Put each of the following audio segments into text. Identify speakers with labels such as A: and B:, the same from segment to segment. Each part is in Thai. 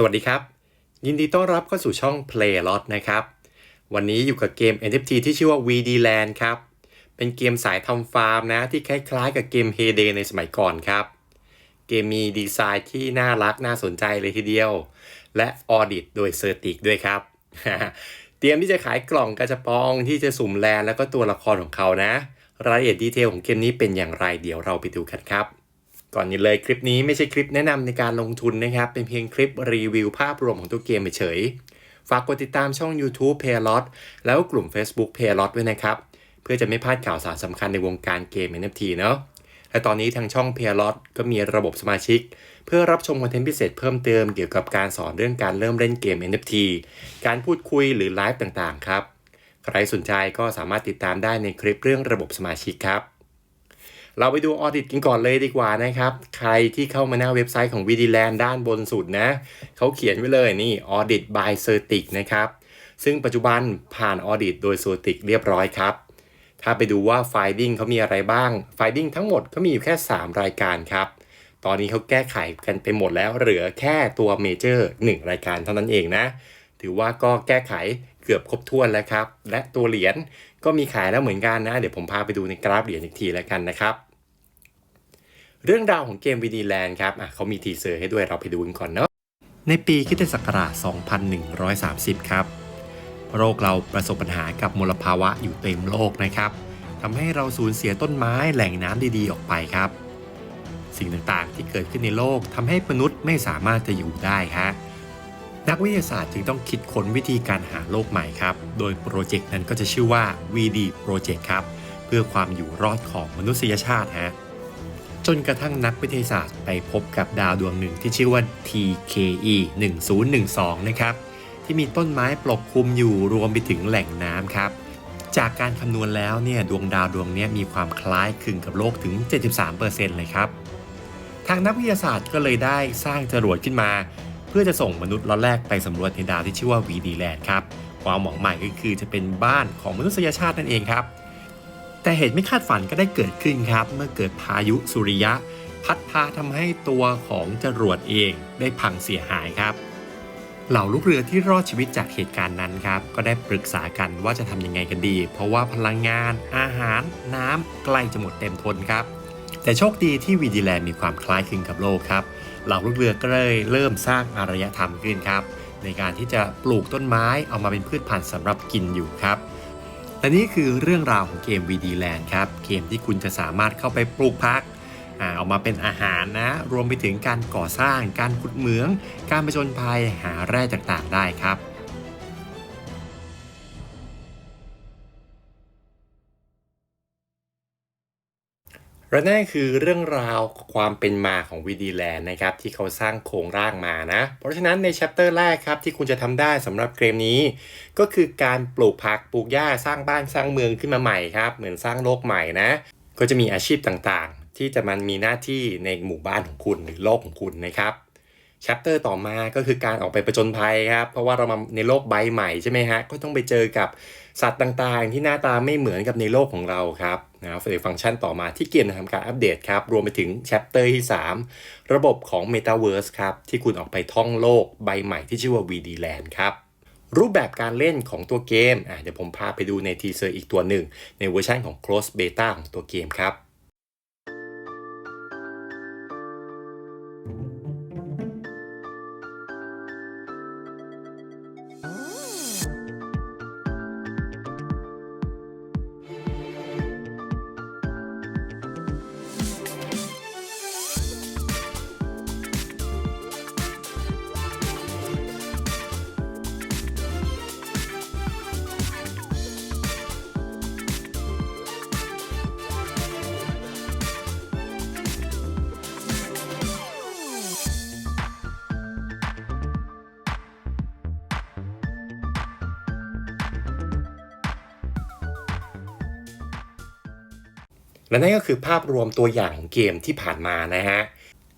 A: สวัสดีครับ ยินดีต้อนรับเข้าสู่ช่อง Play Lot นะครับ วันนี้อยู่กับเกม NFT ที่ชื่อว่า VD Land ครับ เป็นเกมสายทำฟาร์มนะ ที่คล้ายๆ กับเกม Heyday ในสมัยก่อนครับ เกมมีดีไซน์ที่น่ารักน่าสนใจเลยทีเดียว และออดิตโดยเซอร์ติกด้วยครับ เตรียมที่จะขายกล่องกระจปองที่จะสุ่มแลนด์แล้วก็ตัวละครของเขานะ รายละเอียดดีเทลของเกมนี้เป็นอย่างไรเดี๋ยวเราไปดูกันครับ ก่อนนี้เลยคลิปนี้ไม่ใช่คลิปแนะนำในการลงทุนนะครับ เป็นเพียงคลิปรีวิวภาพรวมของตัวเกมเฉยๆฝากกดติดตามช่อง YouTube p a y l o t แล้วกลุ่ม Facebook p a y l o t ด้วยนะครับ เพื่อจะไม่พลาดข่าวสารสำคัญในวงการเกม NFT เนาะและตอนนี้ทางช่อง p a y l o t ก็มีระบบสมาชิก เพื่อรับชมคอนเทนต์พิเศษเพิ่มเติมเกี่ยวกับการสอนเรื่องการเริ่มเล่นเกม NFT การพูดคุยหรือไลฟ์ต่างๆ ครับ ใครสนใจก็สามารถติดตามได้ในคลิปเรื่องระบบสมาชิกครับ เราไปดูออดิตกันก่อนเลยดีกว่านะครับ ใครที่เข้ามาหน้าเว็บไซต์ของ v d l a n d ด้านบนสุดนะเขาเขียนไว้เลยนี่ Audit by Certic นะครับ ซึ่งปัจจุบันผ่านออดิตโดย Certic เรียบร้อยครับ ถ้าไปดูว่า Finding เขามีอะไรบ้าง Finding ทั้งหมดก็มีอยู่แค่ 3 รายการครับ ตอนนี้เขาแก้ไขกันไปหมดแล้วเหลือแค่ตัวเมเจอร์1รายการเท่านั้นเองนะ ถือว่าก็แก้ไขเกือบครบถ้วนแล้วครับ และตัวเหรียญก็มีขายแล้วเหมือนกันนะ เดี๋ยวผมพาไปดูในกราฟเหรียญอีกทีแล้วกันนะครับ เรื่องราวของเกม VD Land ครับเขามีทีเซอร์ให้ด้วยเราไปดูกันก่อนเนาะในปีคริสตศักราช 2130 ครับ โลกเราประสบปัญหากับมลภาวะอยู่เต็มโลกนะครับทำให้เราสูญเสียต้นไม้แหล่งน้ำดีๆออกไปครับ สิ่งต่างๆที่เกิดขึ้นในโลกทำให้มนุษย์ไม่สามารถจะอยู่ได้ฮะนักวิทยาศาสตร์จึงต้องคิดค้นวิธีการหาโลกใหม่ครับ โดยโปรเจกต์นั้นก็จะชื่อว่า VD Project ครับ เพื่อความอยู่รอดของมนุษยชาติฮะ จนกระทั่งนักวิทยาศาสตร์ไปพบกับดาวดวงหนึ่งที่ชื่อว่า TKE 1012นะครับที่มีต้นไม้ปกคลุมอยู่รวมไปถึงแหล่งน้ำครับ จากการคำนวณแล้วเนี่ยดวงดาวดวงนี้มีความคล้ายคลึงกับโลกถึง 73%เลยครับ ทางนักวิทยาศาสตร์ก็เลยได้สร้างจรวดขึ้นมา เพื่อจะส่งมนุษย์ล็อตแรกไปสำรวจในดาวที่ชื่อว่า VD Land ครับความหวังใหม่ก็คือจะเป็นบ้านของมนุษยชาตินั่นเองครับ แต่เหตุไม่คาดฝันก็ได้เกิดขึ้นครับ เมื่อเกิดพายุสุริยะ พัดพาทำให้ตัวของจรวดเองได้พังเสียหายครับ เหล่าลูกเรือที่รอดชีวิตจากเหตุการณ์นั้นครับ ก็ได้ปรึกษากันว่าจะทำยังไงกันดี เพราะว่าพลังงาน อาหาร น้ำใกล้จะหมดเต็มทนครับ แต่โชคดีที่วีดีแลนด์มีความคล้ายคลึงกับโลกครับ เหล่าลูกเรือก็เลยเริ่มสร้างอารยธรรมขึ้นครับ ในการที่จะปลูกต้นไม้เอามาเป็นพืชพันธุ์สำหรับกินอยู่ครับ และนี่คือเรื่องราวของเกม VD Land ครับ เกมที่คุณจะสามารถเข้าไปปลูกพักเอามาเป็นอาหารนะ รวมไปถึงการก่อสร้าง การขุดเหมือง การผจญภัยหาแร่ต่างๆ ได้ครับ และนั่นคือเรื่องราวความเป็นมาของวีดีแลนด์นะครับที่เขาสร้างโครงร่างมานะ เพราะฉะนั้นในแชปเตอร์แรกครับที่คุณจะทำได้สำหรับเกมนี้ ก็คือการปลูกผักปลูกหญ้าสร้างบ้านสร้างเมืองขึ้นมาใหม่ครับ เหมือนสร้างโลกใหม่นะ ก็จะมีอาชีพต่างๆ ที่จะมันมีหน้าที่ในหมู่บ้านของคุณหรือโลกของคุณนะครับแชปเตอร์ต่อมาก็คือการออกไปประจนภัยครับ เพราะว่าเรามาในโลกใบใหม่ใช่ไหมฮะก็ต้องไปเจอกับสัตว์ต่างๆ ที่หน้าตาไม่เหมือนกับในโลกของเราครับ นะครับฟังก์ชันต่อมาที่เกมทำการอัปเดตครับ รวมไปถึงแชปเตอร์ที่ 3 ระบบของ Metaverse ครับ ที่คุณออกไปท่องโลกใบใหม่ที่ชื่อว่า VD Land ครับ รูปแบบการเล่นของตัวเกมอะเดี๋ยวผมพาไปดูในทีเซอร์อีกตัวหนึ่ง ในเวอร์ชันของ Close Beta ของตัวเกมครับ และนั่นก็คือภาพรวมตัวอย่างของเกมที่ผ่านมานะฮะ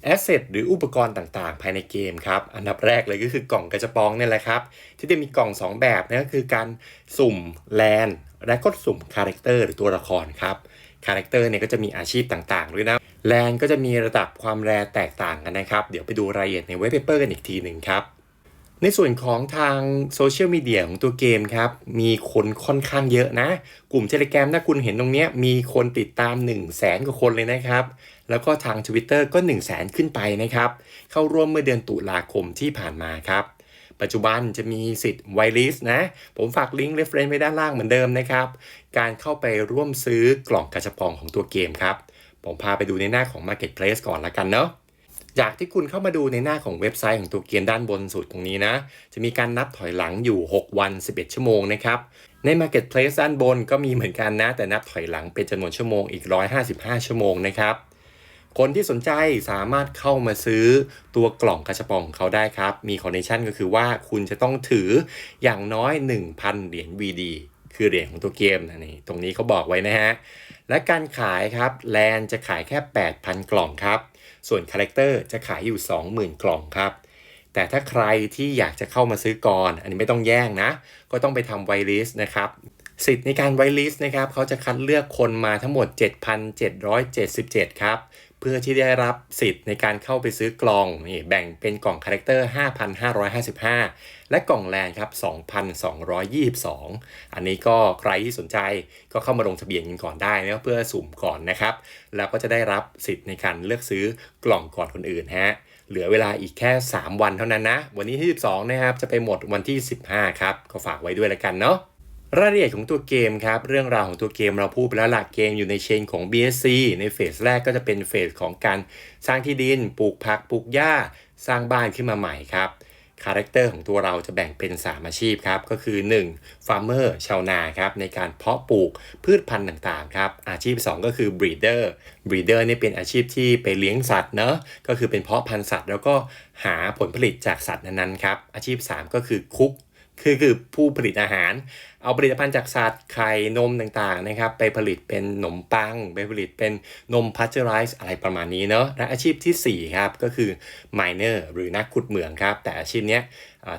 A: แอสเซทหรืออุปกรณ์ต่างๆ ภายในเกมครับ อันดับแรกเลยก็คือกล่องกระจปองเนี่ยแหละครับ ที่จะมีกล่อง 2 แบบนั่นก็คือการสุ่มแลนและก็สุ่มคาแรคเตอร์หรือตัวละครครับคาแรคเตอร์เนี่ยก็จะมีอาชีพต่างๆด้วยนะแลนก็จะมีระดับความแรแตกต่างกันนะครับ เดี๋ยวไปดูรายละเอียดในเว็บเปเปอร์กันอีกทีหนึ่งครับ ในส่วนของทางโซเชียลมีเดียของตัวเกมครับ มีคนค่อนข้างเยอะนะ กลุ่มเทเล gram ถ้าคุณเห็นตรงนี้มีคนติดตาม 1 0 0 0 0แสนกว่าคนเลยนะครับ แล้วก็ทาง Twitter ก็ 1 0 0 0 0แสนขึ้นไปนะครับ เข้าร่วมเมื่อเดือนตุลาคมที่ผ่านมาครับ ปัจจุบันจะมีสิทธิ์ไวลิสนะ ผมฝากลิงก์ reference ไว้ด้านล่างเหมือนเดิมนะครับ การเข้าไปร่วมซื้อกล่องกระชับปองของตัวเกมครับ ผมพาไปดูในหน้าของ Marketplace ก่อนละกันเนาะ จากที่คุณเข้ามาดูในหน้าของเว็บไซต์ของตัวเกมด้านบนสุดตรงนี้นะ จะมีการนับถอยหลังอยู่ 6 วัน 11 ชั่วโมงนะครับ ใน Marketplace ด้านบนก็มีเหมือนกันนะ แต่นับถอยหลังเป็นจำนวนชั่วโมงอีก 155 ชั่วโมงนะครับ คนที่สนใจสามารถเข้ามาซื้อตัวกล่องกระชับปองของเขาได้ครับ มีคอนดิชันก็คือว่าคุณจะต้องถืออย่างน้อย 1,000 เหรียญ VD คือเหรียญของตัวเกมนะนี่ตรงนี้เขาบอกไว้นะฮะ และการขายครับแลนจะขายแค่ 8,000 กล่องครับ ส่วนคาแรคเตอร์จะขายอยู่ 20,000 กล่องครับ แต่ถ้าใครที่อยากจะเข้ามาซื้อก่อน อันนี้ไม่ต้องแย่งนะ ก็ต้องไปทำไวลิสนะครับสิทธิ์ในการไวลิสนะครับเขาจะคัดเลือกคนมาทั้งหมด 7,777 ครับ เพื่อที่ได้รับสิทธิ์ในการเข้าไปซื้อกล่องนี่แบ่งเป็นกล่องคาแรคเตอร์ 5,555 และกล่องแลนครับ 2,222 อันนี้ก็ใครที่สนใจก็เข้ามาลงทะเบียนกันก่อนได้นะเพื่อสุ่มก่อนนะครับ แล้วก็จะได้รับสิทธิ์ในการเลือกซื้อกล่องก่อนคนอื่นฮะเหลือเวลาอีกแค่ 3 วันเท่านั้นนะ วันนี้ที่ 12 นะครับ จะไปหมดวันที่ 15 ครับ ก็ฝากไว้ด้วยแล้วกันเนาะ รายละเอียดของตัวเกมครับ เรื่องราวของตัวเกมเราพูดไปแล้วหลักเกมอยู่ในเชนของ BSC ในเฟสแรกก็จะเป็นเฟสของการสร้างที่ดิน ปลูกผัก ปลูกหญ้า สร้างบ้านขึ้นมาใหม่ครับ คาแรคเตอร์ของตัวเราจะแบ่งเป็น 3 อาชีพครับ ก็คือ 1. ฟาร์มเมอร์ชาวนาครับในการเพาะปลูกพืชพันธุ์ต่างๆครับ อาชีพ 2 ก็คือ breeder breeder เนี่เป็นอาชีพที่ไปเลี้ยงสัตว์เนอะก็คือเป็นเพาะพันธุ์สัตว์ แล้วก็หาผลผลิตจากสัตว์นั้นๆครับอาชีพ 3 ก็คือคุก คือคือผู้ผลิตอาหาร เอาผลิตภัณฑ์จากสัตว์ไข่นมต่างๆนะครับไปผลิตเป็นขนมปัง ไปผลิตเป็นนมพัชเจอไรส์อะไรประมาณนี้เนาะและอาชีพทีสี่4 ครับ ก็คือ miner หรือนักขุดเหมืองครับ แต่อาชีพเนี้ย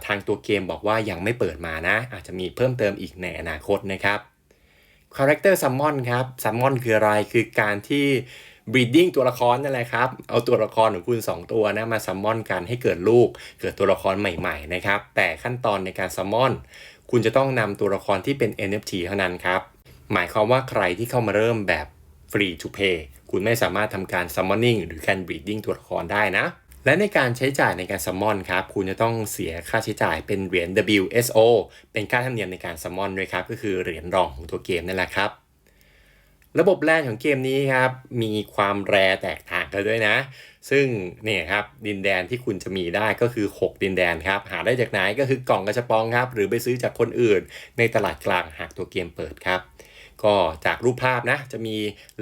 A: ทางตัวเกมบอกว่ายังไม่เปิดมานะ อาจจะมีเพิ่มเติมอีกในอนาคตนะครับคาแรคเตอร์ซัมมอนครับซัมมอนคืออะไรคือการที่ breeding ตัวละครนั่นแหละครับ เอาตัวละครของคุณ 2 ตัวนะมาซัมมอนกันให้เกิดลูก เกิดตัวละครใหม่ๆนะครับ แต่ขั้นตอนในการซัมมอน คุณจะต้องนำตัวละครที่เป็น NFT เท่านั้นครับ หมายความว่าใครที่เข้ามาเริ่มแบบ free to pay คุณไม่สามารถทำการ summoning หรือการ breeding ตัวละครได้นะและในการใช้จ่ายในการ summon ครับ คุณจะต้องเสียค่าใช้จ่ายเป็นเหรียญ WSO เป็นค่าธรรมเนียมในการ summon ด้วยครับ ก็คือเหรียญรองของตัวเกมนั่นแหละครับ ระบบแลนของเกมนี้ครับ มีความแรแตกต่างกันด้วยนะ ซึ่งเนี่ยครับดินแดนที่คุณจะมีได้ก็คือ 6 ดินแดนครับ หาได้จากไหนก็คือกล่องกระชับปองครับ หรือไปซื้อจากคนอื่น ในตลาดกลางหากตัวเกมเปิดครับ ก็จากรูปภาพนะ จะมี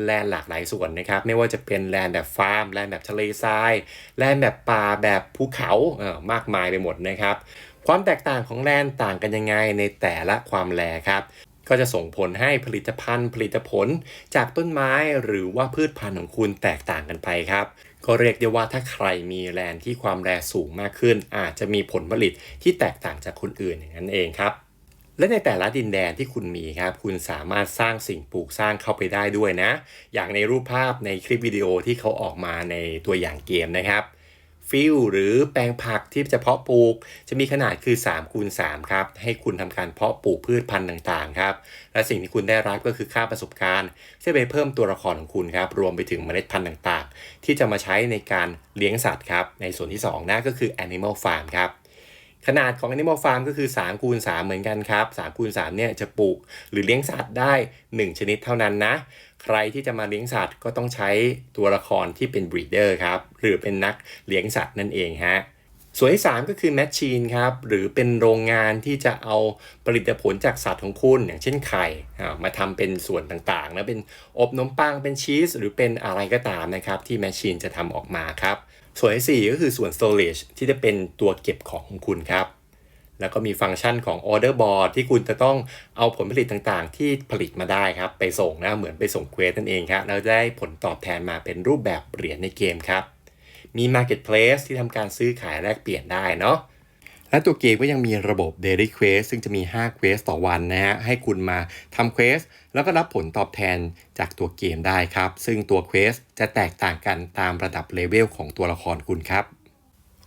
A: แลนหลากหลายส่วนนะครับ ไม่ว่าจะเป็นแลนแบบฟาร์มแลนแบบทะเลทรายแลนแบบป่าแบบภูเขาเอ่อมากมายไปหมดนะครับความแตกต่างของแลนต่างกันยังไงในแต่ละความแลครับ ก็จะส่งผลให้ผลิตภัณฑ์ ผลิตผลจากต้นไม้หรือว่าพืชพันธุ์ของคุณแตกต่างกันไปครับ ก็เรียกได้ว่าถ้าใครมีแลนที่ความแรสูงมากขึ้น อาจจะมีผลผลิตที่แตกต่างจากคนอื่นอย่างนั้นเองครับและในแต่ละดินแดนที่คุณมีครับ คุณสามารถสร้างสิ่งปลูกสร้างเข้าไปได้ด้วยนะ อย่างในรูปภาพในคลิปวิดีโอที่เขาออกมาในตัวอย่างเกมนะครับ ฟิลหรือแปลงผักที่จะเพาะปลูก จะมีขนาดคือ3คูณ3ครับ ให้คุณทำการเพาะปลูกพืชพันธุ์ต่างๆครับ และสิ่งที่คุณได้รับก็คือค่าประสบการณ์ที่ไปเพิ่มตัวละครของคุณครับ รวมไปถึงเมล็ดพันธุ์ต่างๆ ที่จะมาใช้ในการเลี้ยงสัตว์ครับ ในส่วนที่2นะก็คือ Animal Farm ครับขนาดของ Animal Farm ก็คือ3คูณ3เหมือนกันครับ3คูณ3เนี่ยจะปลูกหรือเลี้ยงสัตว์ได้ 1 ชนิดเท่านั้นนะ ใครที่จะมาเลี้ยงสัตว์ก็ต้องใช้ตัวละครที่เป็น breeder ครับ หรือเป็นนักเลี้ยงสัตว์นั่นเองฮะส่วนที่ 3 ก็คือ Machine ครับ หรือเป็นโรงงานที่จะเอาผลิตผลจากสัตว์ของคุณ อย่างเช่นไข่มาทำเป็นส่วนต่างๆนะเป็นอบนมปังเป็นชีส หรือเป็นอะไรก็ตามนะครับ ที่ Machine จะทำออกมาครับ ส่วนที่ 4 ก็คือส่วน storage ที่จะเป็นตัวเก็บของของคุณครับ แล้วก็มีฟังก์ชันของ order board ที่คุณจะต้องเอาผลผลิตต่างๆ ที่ผลิตมาได้ครับ ไปส่งนะเหมือนไปส่งเควสนั่นเองครับแล้วได้ผลตอบแทนมาเป็นรูปแบบเหรียญในเกมครับ มี marketplace ที่ทำการซื้อขายแลกเปลี่ยนได้เนาะและตัวเกมก็ยังมีระบบ Daily Quest ซึ่งจะมี 5 Quest ต่อวันนะฮะ ให้คุณมาทำ Quest แล้วก็รับผลตอบแทนจากตัวเกมได้ครับ ซึ่งตัว Quest จะแตกต่างกันตามระดับเลเวลของตัวละครคุณครับ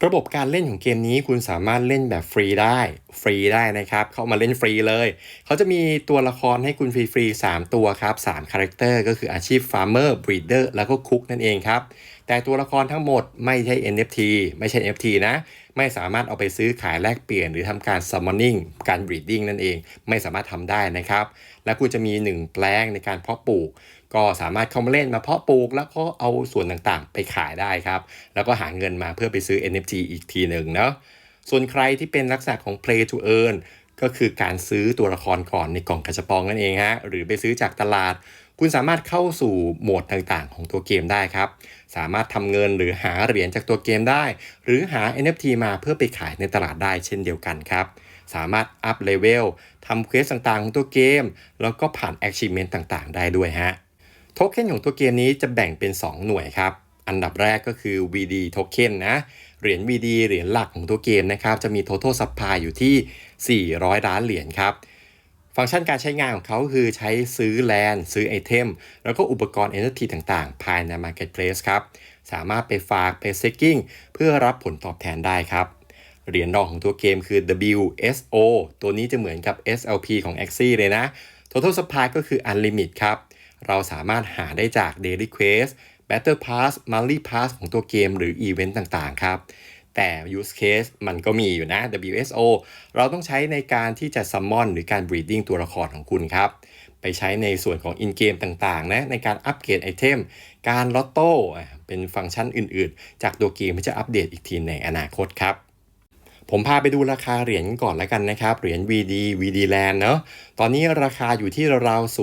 A: ระบบการเล่นของเกมนี้คุณสามารถเล่นแบบฟรีได้ ฟรีได้นะครับ เข้ามาเล่นฟรีเลย เขาจะมีตัวละครให้คุณฟรีๆ3ตัวครับ3คาแรคเตอร์ก็คืออาชีพฟาร์มเมอร์บรีดเดอร์แล้วก็คุกนั่นเองครับ แต่ตัวละครทั้งหมดไม่ใช่ NFT ไม่ใช่ NFT นะ ไม่สามารถเอาไปซื้อขายแลกเปลี่ยน หรือทำการ summoning การ breeding นั่นเอง ไม่สามารถทำได้นะครับ และคุณจะมี 1 แปลงในการเพาะปลูก ก็สามารถเข้ามาเล่นมาเพาะปลูก แล้วก็เอาส่วนต่างๆ ไปขายได้ครับ แล้วก็หาเงินมาเพื่อไปซื้อ NFT อีกทีหนึ่งเนาะส่วนใครที่เป็นลักษณะของ play to earn ก็คือการซื้อตัวละครก่อนในกล่องกระจปองนั่นเองฮะหรือไปซื้อจากตลาด คุณสามารถเข้าสู่โหมดต่างๆ ของตัวเกมได้ครับ สามารถทำเงินหรือหาเหรียญจากตัวเกมได้ หรือหา NFT มาเพื่อไปขายในตลาดได้เช่นเดียวกันครับ สามารถอัพเลเวลทำเควสต่างๆ ของตัวเกม แล้วก็ผ่าน achievement ต่างๆ ได้ด้วยฮะโทเค็นของตัวเกมนี้จะแบ่งเป็น 2 หน่วยครับ อันดับแรกก็คือ VD โทเค็นนะ เหรียญ VD เหรียญหลักของตัวเกมนะครับ จะมี total supply อยู่ที่ 400 ล้านเหรียญครับ ฟังก์ชันการใช้งานของเขาคือใช้ซื้อแลนด์ซื้อไอเทม แล้วก็อุปกรณ์ NFT ต่างๆ ภายใน Marketplace ครับ สามารถไปฝากไป staking เพื่อรับผลตอบแทนได้ครับ เหรียญรองของตัวเกมคือ WSO ตัวนี้จะเหมือนกับ SLP ของ Axie เลยนะ Total Supply ก็คือ Unlimit ครับ เราสามารถหาได้จาก Daily Quest Battle Pass Monthly Pass ของตัวเกมหรือ Event ต่างๆ ครับ แต่ use case มันก็มีอยู่นะ WSO เราต้องใช้ในการที่จะ summon หรือการ breeding ตัวละครของคุณครับ ไปใช้ในส่วนของ in game ต่างๆ นะ ในการอัปเกรดไอเทม การลอตโต้ เป็นฟังก์ชันอื่นๆ จากตัวเกมที่จะอัปเดตอีกทีในอนาคตครับ ผมพาไปดูราคาเหรียญก่อนแล้วกันนะครับ เหรียญ VD VD Land เนาะตอนนี้ราคาอยู่ที่ราวๆ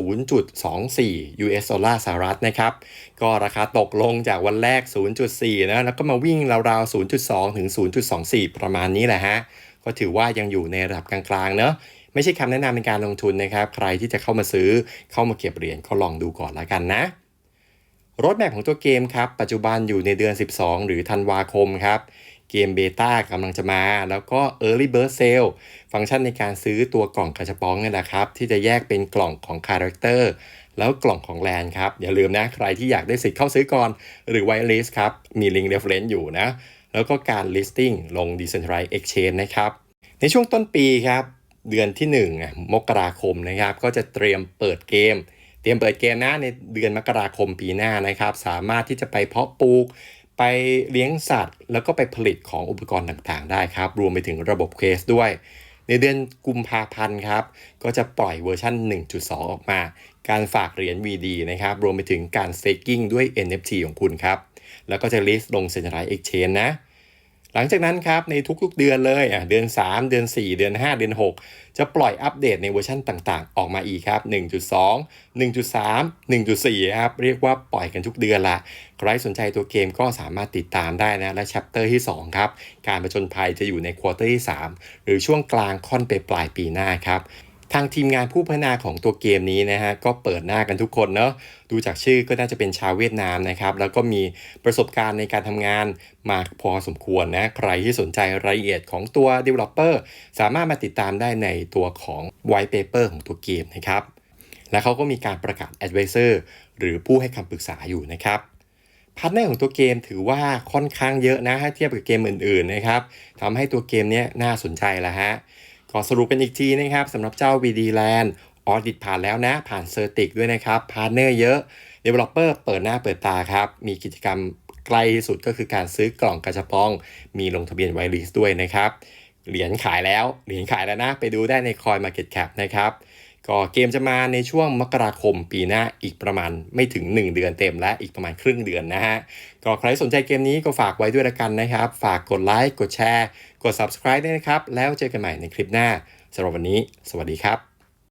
A: 0.24 US ดอลลาร์สหรัฐนะครับ ก็ราคาตกลงจากวันแรก 0.4 นะ แล้วก็มาวิ่งราวๆ 0.2 ถึง 0.24 ประมาณนี้แหละฮะ ก็ถือว่ายังอยู่ในระดับกลางๆ เนาะไม่ใช่คำแนะนำในการลงทุนนะครับ ใครที่จะเข้ามาซื้อเข้ามาเก็บเหรียญก็ลองดูก่อนแล้วกันนะรถแมพของตัวเกมครับ ปัจจุบันอยู่ในเดือน 12 หรือธันวาคมครับ เกมเบต้ากำลังจะมา แล้วก็ Early Bird Sale ฟังก์ชันในการซื้อตัวกล่องกระชับปองนี่แหละครับ ที่จะแยกเป็นกล่องของคาแรคเตอร์แล้วกล่องของแลนครับ อย่าลืมนะ ใครที่อยากได้สิทธิ์เข้าซื้อก่อน หรือ whitelist ครับ มีลิงก์ reference อยู่นะ แล้วก็การ listing ลง Decentralized Exchange นะครับ ในช่วงต้นปีครับ เดือนที่1อะมกราคมนะครับ ก็จะเตรียมเปิดเกม เตรียมเปิดเกมนะในเดือนมกราคมปีหน้านะครับ สามารถที่จะไปเพาะปลูก ไปเลี้ยงสัตว์ แล้วก็ไปผลิตของอุปกรณ์ต่างๆ ได้ครับ รวมไปถึงระบบเคสด้วย ในเดือนกุมภาพันธ์ครับ ก็จะปล่อยเวอร์ชัน1.2 ออกมา การฝากเหรียญ VD นะครับ รวมไปถึงการ staking ด้วย NFT ของคุณครับ แล้วก็จะ list ลงเซ็นทรัลเอ็กชแนนนะ หลังจากนั้นครับในทุกๆเดือนเลยอะเดือน 3 เดือน 4 เดือน 5 เดือน 6 จะปล่อยอัปเดตในเวอร์ชันต่างๆ ออกมาอีกครับ 1.2 1.3 1.4 ครับ เรียกว่าปล่อยกันทุกเดือนละ ใครสนใจตัวเกมก็สามารถติดตามได้นะ และแชปเตอร์ที่ 2 ครับ การประจนภัยจะอยู่ในควอเตอร์ที่ 3 หรือช่วงกลางค่อนไปปลายปีหน้าครับ ทางทีมงานผู้พัฒนาของตัวเกมนี้นะฮะก็เปิดหน้ากันทุกคนเนาะดูจากชื่อก็น่าจะเป็นชาวเวียดนามนะครับ แล้วก็มีประสบการณ์ในการทำงานมากพอสมควรนะ ใครที่สนใจรายละเอียดของตัว Developer สามารถมาติดตามได้ในตัวของ White Paper ของตัวเกมนะครับ และเขาก็มีการประกาศ Advisor หรือผู้ให้คำปรึกษาอยู่นะครับพาร์ทเนอร์ของตัวเกมถือว่าค่อนข้างเยอะนะถ้าเทียบกับเกมอื่นๆนะครับทำให้ตัวเกมนี้น่าสนใจแล้วฮะ ก็สรุปเป็นอีกทีนะครับสำหรับเจ้า VD Land ออดิตผ่านแล้วนะ ผ่านเซอร์ติกด้วยนะครับพาร์เนอร์เยอะ Developer เปิดหน้าเปิดตาครับ มีกิจกรรมใกล้ที่สุดก็คือการซื้อกล่องกระชับปอง มีลงทะเบียนไวลิสด้วยนะครับ เหรียญขายแล้ว เหรียญขายแล้วนะ ไปดูได้ใน Coin Market Cap นะครับ ก็เกมจะมาในช่วงมกราคมปีหน้าอีกประมาณไม่ถึง 1 เดือนเต็มและอีกประมาณครึ่งเดือนนะฮะ ก็ใครสนใจเกมนี้ก็ฝากไว้ด้วยละกันนะครับ ฝากกดไลค์กดแชร์ กด subscribe ด้วยนะครับ แล้วเจอกันใหม่ในคลิปหน้าสำหรับวันนี้ สวัสดีครับ